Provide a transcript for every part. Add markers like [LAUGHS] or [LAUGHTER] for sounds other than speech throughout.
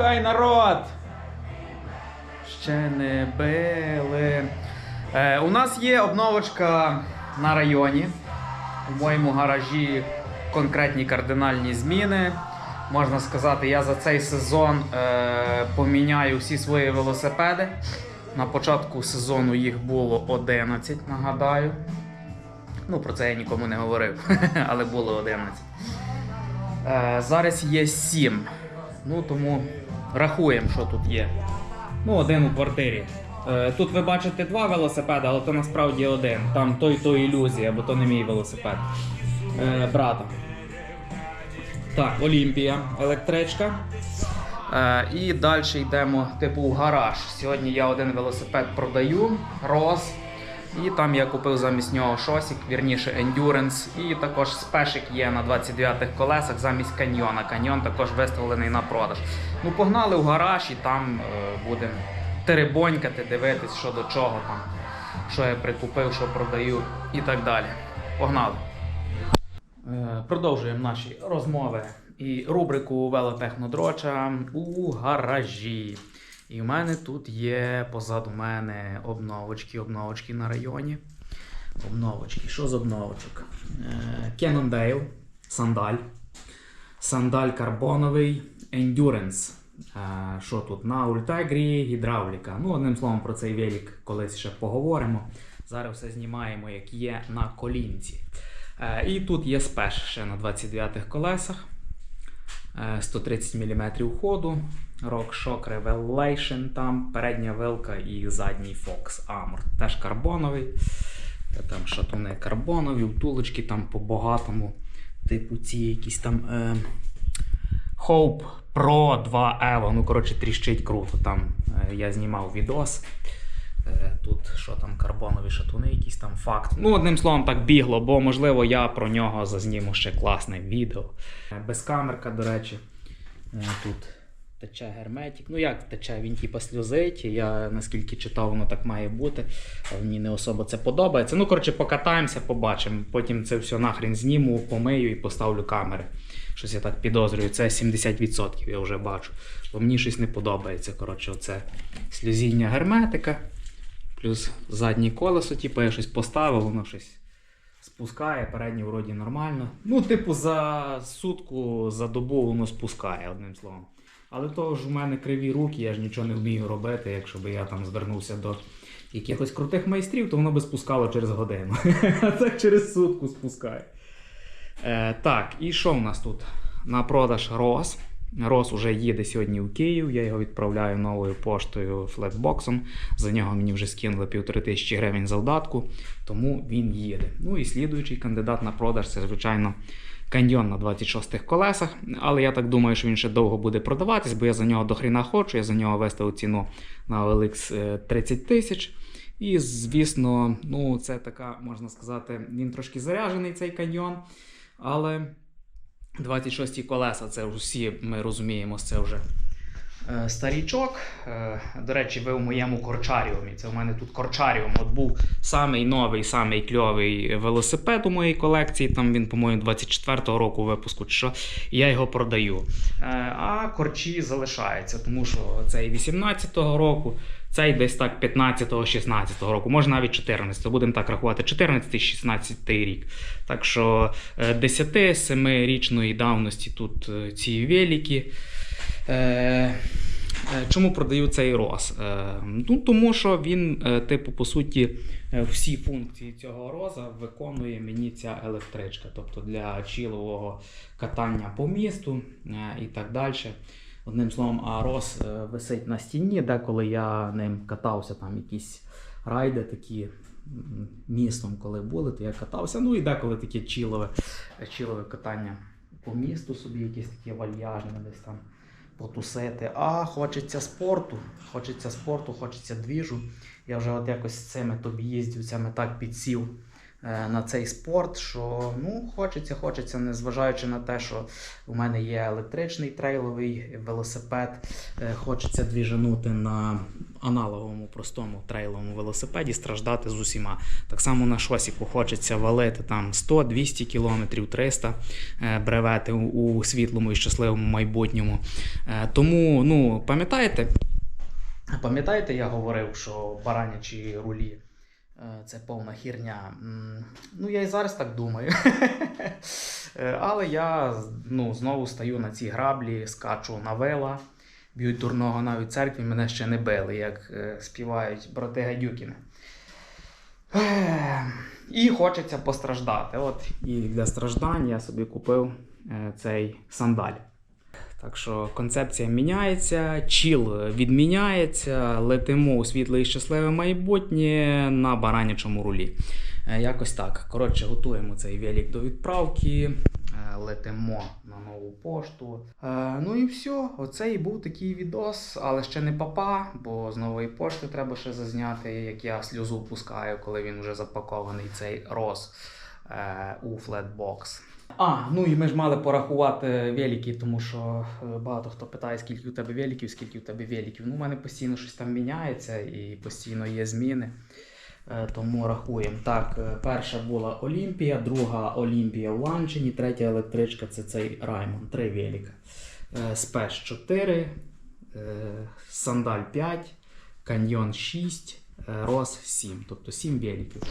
Хай народ! Ще не били. Е, у нас є обновочка на районі. У моєму гаражі конкретні кардинальні зміни. Можна сказати, я за цей сезон е, поміняю всі свої велосипеди. На початку сезону їх було 11, нагадаю. Ну, про це я нікому не говорив, [LAUGHS] але було 11. Е, зараз є 7. Ну, тому рахуємо, що тут є. Ну, один у квартирі. Е, тут ви бачите два велосипеди, але то насправді один. Там той то ілюзія, бо то не мій велосипед. Е, брата. Так, Олімпія, електричка. Е, і далі йдемо типу в гараж. Сьогодні я один велосипед продаю, Рос. І там я купив замість нього шосік, вірніше Endurance. І також спешик є на 29-х колесах замість каньйона. Каньйон також виставлений на продаж. Ну, погнали в гараж і там е, будемо теребонькати, дивитись, що до чого там, що я прикупив, що продаю і так далі. Погнали! Е, Продовжуємо наші розмови і рубрику велотехнодроча у гаражі. І в мене тут є позаду мене обновочки, обновочки на районі. Обновочки. Що з обновочок? Е, Cannondale, сандаль. Сандаль карбоновий Endurance. Е, Що тут? На ультегрі, гідравліка. Ну, одним словом, про цей велик колись ще поговоримо. Зараз все знімаємо, як є на колінці. Е, І тут є спеш ще на 29-х колесах. Е, 130 мм ходу. RockShox Revelation там, передня вилка і задній Fox Armor. Теж карбоновий. Та Там шатуни карбонові, втулочки там по-багатому. Типу ці якісь там е, Hope Pro 2 Evo. Ну, коротше, тріщить круто. Там е, я знімав відос. Е, Тут що там, карбонові шатуни, якісь там факт. Ну, одним словом, так бігло, бо можливо я про нього зазніму ще класне відео. Е, Безкамерка, до речі. Е, Тут тече герметик. Ну як тече, він типа сльозить. Я наскільки читав, воно так має бути. Мені не особо це подобається. Ну, коротше, покатаємося, побачимо. Потім це все нахрен зніму, помию і поставлю камери. Щось я так підозрюю. Це 70% я вже бачу. Бо мені щось не подобається. Коротше, оце сльозіння герметика. Плюс заднє колесо, типу, я щось поставив, воно щось спускає, переднє вроді нормально. Ну, типу, за сутку, за добу воно спускає, одним словом. Але то ж у мене криві руки, я ж нічого не вмію робити. Якщо б я там звернувся до якихось крутих майстрів, то воно би спускало через годину. А [LAUGHS] так через сутку спускає. Е, так, і що в нас тут? На продаж Рос. Рос уже їде сьогодні в Київ. Я його відправляю новою поштою флетбоксом. За нього мені вже скинули півтори тисячі гривень завдатку, тому він їде. Ну і слідуючий кандидат на продаж це, звичайно, каньйон на 26-х колесах. Але я так думаю, що він ще довго буде продаватись, бо я за нього до хріна хочу. Я за нього виставив ціну на OLX е, 30 тисяч. І, звісно, ну, це така, можна сказати, він трошки заряжений, цей каньйон. Але 26 колеса, це усі ми розуміємо, це вже е, старічок. Е, до речі, ви у моєму корчаріумі. Це у мене тут корчаріум. От був самий новий, самий кльовий велосипед у моїй колекції. Там він, по-моєму, 24-го року випуску, що, я його продаю. Е, а корчі залишаються, тому що цей 18-го року. Цей десь так 15-16 року, може навіть 14, будемо так рахувати, 14-16 рік. Так що 10-7-річної давності тут е, ці велики. Е, е, Чому продаю цей роз? Е, Ну, тому що він, типу, по суті, всі функції цього роза виконує мені ця електричка. Тобто для чілового катання по місту і так далі. Одним словом, а роз висить на стіні, деколи я ним катався, там якісь райди такі містом, коли були, то я катався. Ну і деколи таке чілове, чілове катання по місту собі, якісь такі вальяжні десь там потусити. А хочеться спорту, хочеться спорту, хочеться двіжу. Я вже от якось з цими тобі їздівцями так підсів е, на цей спорт, що ну, хочеться, хочеться, незважаючи на те, що у мене є електричний трейловий велосипед, хочеться двіжанути на аналоговому простому трейловому велосипеді, страждати з усіма. Так само на шосіку хочеться валити там 100-200 км, 300 е, бревети у- світлому і щасливому майбутньому. Е, тому, ну, пам'ятаєте? Пам'ятаєте, я говорив, що баранячі рулі е, це повна хірня. Ну, я і зараз так думаю. [LAUGHS] Е, Але я ну, знову стаю на ці граблі, скачу на вела, б'ють дурного навіть церкві, мене ще не били, як е, співають брати Гадюкіни. І хочеться постраждати. От і для страждань я собі купив е, цей сандаль. Так що концепція міняється, чіл відміняється, летимо у світле і щасливе майбутнє на баранячому рулі. Е, Якось так. Коротше, готуємо цей велик до відправки, летимо на нову пошту. Е, Ну і все. Оце і був такий відос, але ще не папа, бо з нової пошти треба ще зазняти, як я сльозу пускаю, коли він вже запакований цей роз е, у флетбокс. А, ну і ми ж мали порахувати велики, тому що е, багато хто питає, скільки у тебе великів, скільки у тебе великів. Ну, у мене постійно щось там міняється і постійно є зміни. Е, Тому рахуємо. Так, е, перша була Олімпія, друга Олімпія в Ланчині, третя електричка це цей Раймон, три велика. Е, Спеш 4, е, Сандаль 5, Каньйон 6, е, Рос 7. Тобто 7 великів.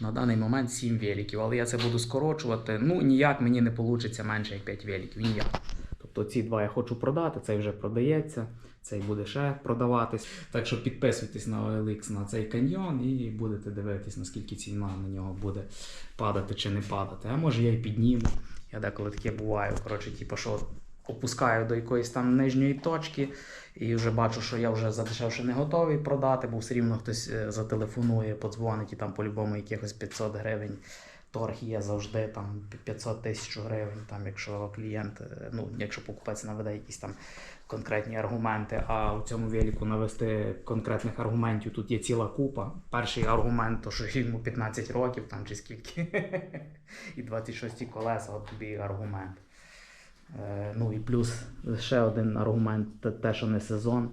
На даний момент 7 великів, але я це буду скорочувати. Ну, ніяк мені не вийде менше як 5 великів. Ніяк. Тобто ці два я хочу продати, цей вже продається, цей буде ще продаватись. Так що підписуйтесь на OLX на цей каньйон і будете дивитись, наскільки ціна на нього буде падати чи не падати. А може я й підніму. Я деколи таке буваю. Коротше, типу, що опускаю до якоїсь там нижньої точки і вже бачу, що я вже задешевше не готовий продати, бо все рівно хтось е, зателефонує, подзвонить і там по-любому якихось 500 гривень. Торг є завжди там 500 тисяч гривень, там, якщо клієнт, е, ну, якщо покупець наведе якісь там конкретні аргументи, а у цьому велику навести конкретних аргументів тут є ціла купа. Перший аргумент, то що йому 15 років там чи скільки, [LAUGHS] і 26 колеса, от тобі аргумент. Е, Ну і плюс ще один аргумент, те, що не сезон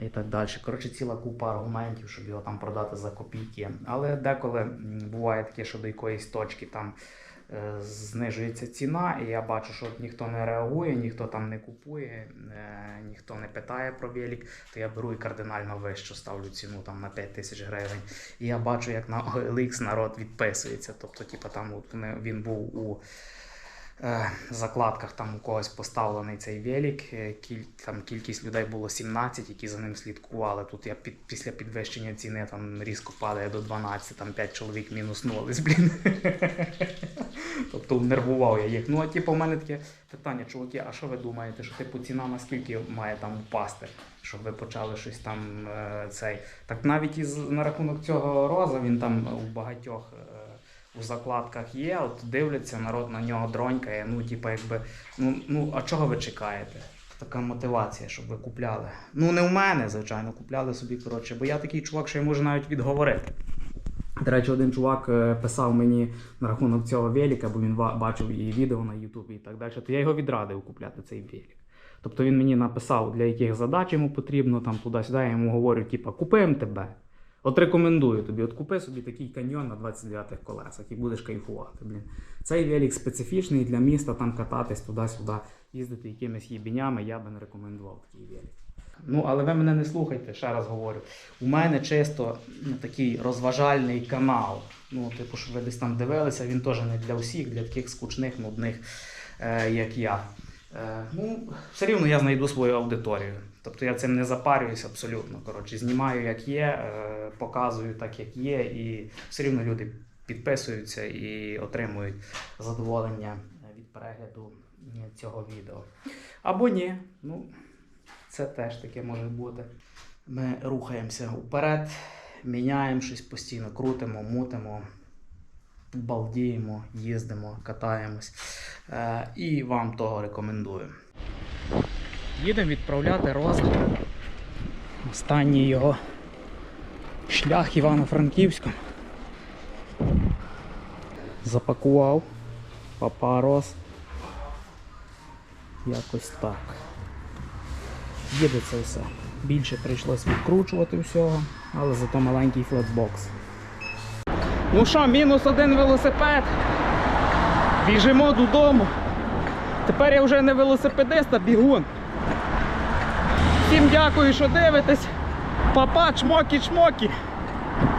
і так далі. Коротше, ціла купа аргументів, щоб його там продати за копійки. Але деколи буває таке, що до якоїсь точки там е, знижується ціна, і я бачу, що ніхто не реагує, ніхто там не купує, е, ніхто не питає про велик, то я беру і кардинально вище ставлю ціну там на 5 тисяч гривень. І я бачу, як на OLX народ відписується. Тобто, типу, там от він був у закладках там у когось поставлений цей велик. е, Кіль, там кількість людей було 17, які за ним слідкували. Тут я під, після підвищення ціни там різко падає до 12, там 5 чоловік мінуснулись, блін. [LAUGHS] тобто нервував я їх. Ну, а типу, у мене таке питання, чуваки, а що ви думаєте, що типу ціна наскільки має там впасти, щоб ви почали щось там е, цей. Так навіть із на рахунок цього роза він там у багатьох. У закладках є, от дивляться, народ на нього дронькає. Ну, типа, якби, ну, ну а чого ви чекаєте? Така мотивація, щоб ви купляли. Ну, не в мене, звичайно, купляли собі, коротше, бо я такий чувак, що я можу навіть відговорити. До речі, один чувак е, писав мені на рахунок цього велика, бо він бачив і відео на Ютубі і так далі. То я його відрадив купляти цей велик. Тобто він мені написав, для яких задач йому потрібно, там туди-сюди, я йому говорю, типа, купимо тебе. От рекомендую тобі, от купи собі такий каньйон на 29-х колесах і будеш кайфувати. Блін. Цей велик специфічний для міста, там кататись туди-сюди, їздити якимись їбінями, я би не рекомендував такий велик. Ну, але ви мене не слухайте, ще раз говорю. У мене чисто ну, такий розважальний канал. Ну, типу, щоб ви десь там дивилися, він теж не для всіх, для таких скучних, нудних, е, як я. Е, ну, все рівно я знайду свою аудиторію. Тобто я цим не запарююсь абсолютно. Коротше, знімаю як є, е, показую так, як є, і все рівно люди підписуються і отримують задоволення від перегляду е, цього відео. Або ні. Ну, це теж таке може бути. Ми рухаємося вперед, міняємо щось постійно, крутимо, мутимо, балдіємо, їздимо, катаємось. Е, і вам того рекомендую. Їдемо відправляти роза. Останній його шлях Івано-Франківськом. Запакував папа роз. Якось так. Їде це все. Більше прийшлось відкручувати всього, але зато маленький флетбокс. Ну що, мінус один велосипед. Біжимо додому. Тепер я вже не велосипедист, а бігун. Всім дякую, що дивитесь. Папа, чмокі, чмокі.